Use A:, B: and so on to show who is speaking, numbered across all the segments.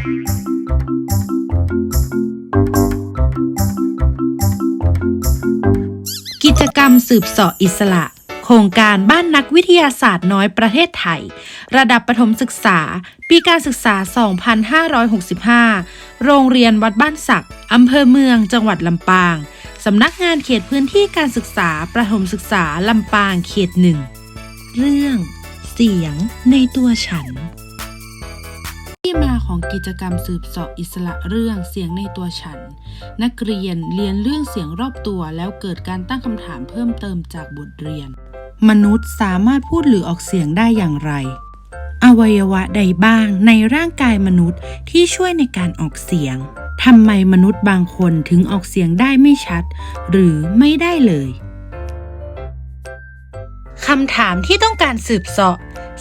A: กิจกรรมสืบเสาะอิสระ โครงการบ้านนักวิทยาศาสตร์น้อยประเทศไทย ระดับประถมศึกษา ปีการศึกษา 2565 โรงเรียนวัดบ้านสักดิ์อำเภอเมืองจังหวัดลำปาง สำนักงานเขตพื้นที่การศึกษาประถมศึกษาลำปางเขตหนึ่ง เรื่อง เสียงในตัวฉัน ที่มาของกิจกรรมสืบเสาะอิสระเรื่องเสียงในตัวฉัน นักเรียนเรียนเรื่องเสียงรอบตัวแล้วเกิดการตั้งคำถามเพิ่มเติมจากบทเรียน มนุษย์สามารถพูดหรือออกเสียงได้อย่างไร อวัยวะใดบ้างในร่างกายมนุษย์ที่ช่วยในการออกเสียงทำไมมนุษย์บางคนถึงออกเสียงได้ไม่ชัด หรือไม่ได้เลยคำถามที่ต้องการสืบเสาะ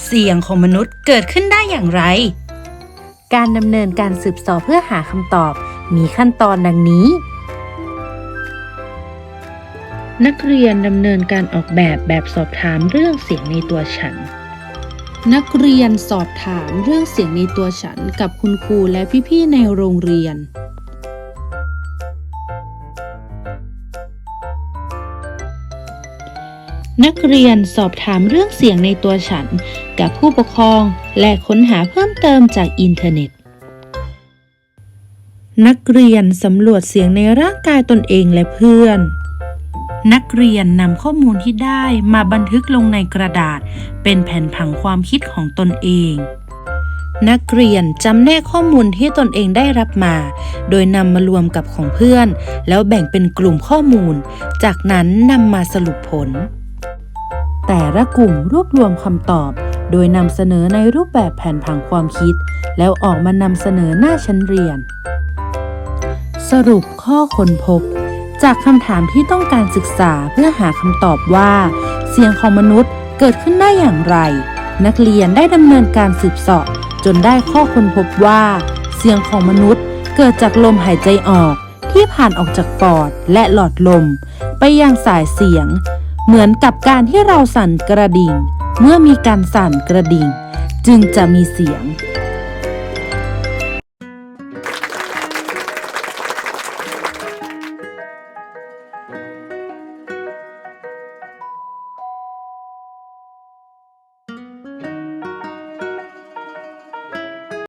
A: เสียงของมนุษย์เกิดขึ้นได้อย่างไร การดำเนินการสืบเสอบเพื่อหาคำตอบ มีขั้นตอนดังนี้ นักเรียนดำเนินการออกแบบแบบสอบถามเรื่องเสียงในตัวฉัน นักเรียนสอบถามเรื่องเสียงในตัวฉันกับคุณครูและพี่ๆในโรงเรียน นักเรียนสอบถามเรื่องเสียงในตัวฉัน กับผู้ปกครองและค้นหาเพิ่มเติมจากอินเทอร์เน็ต นักเรียนสำรวจเสียงในร่างกายตนเองและเพื่อน นักเรียนนำข้อมูลที่ได้มาบันทึกลงในกระดาษ เป็นแผนผังความคิดของตนเอง นักเรียนจำแนกข้อมูลที่ตนเองได้รับมา โดยนำมารวมกับของเพื่อน แล้วแบ่งเป็นกลุ่มข้อมูล จากนั้นนำมาสรุปผล แต่ละกลุ่มรวบรวมคำตอบ โดยนำเสนอในรูปแบบแผนผังความคิด แล้วออกมานำเสนอหน้าชั้นเรียน สรุปข้อค้นพบ จากคำถามที่ต้องการศึกษาเพื่อหาคำตอบว่า เสียงของมนุษย์เกิดขึ้นได้อย่างไร นักเรียนได้ดำเนินการสืบเสาะจนได้ข้อค้นพบว่า เสียงของมนุษย์เกิดจากลมหายใจออกที่ผ่านออกจากปอดและหลอดลม ไปยังสายเสียง เหมือนกับการที่เราสั่นกระดิ่ง เมื่อมีการสั่นกระดิ่ง จึงจะมีเสียง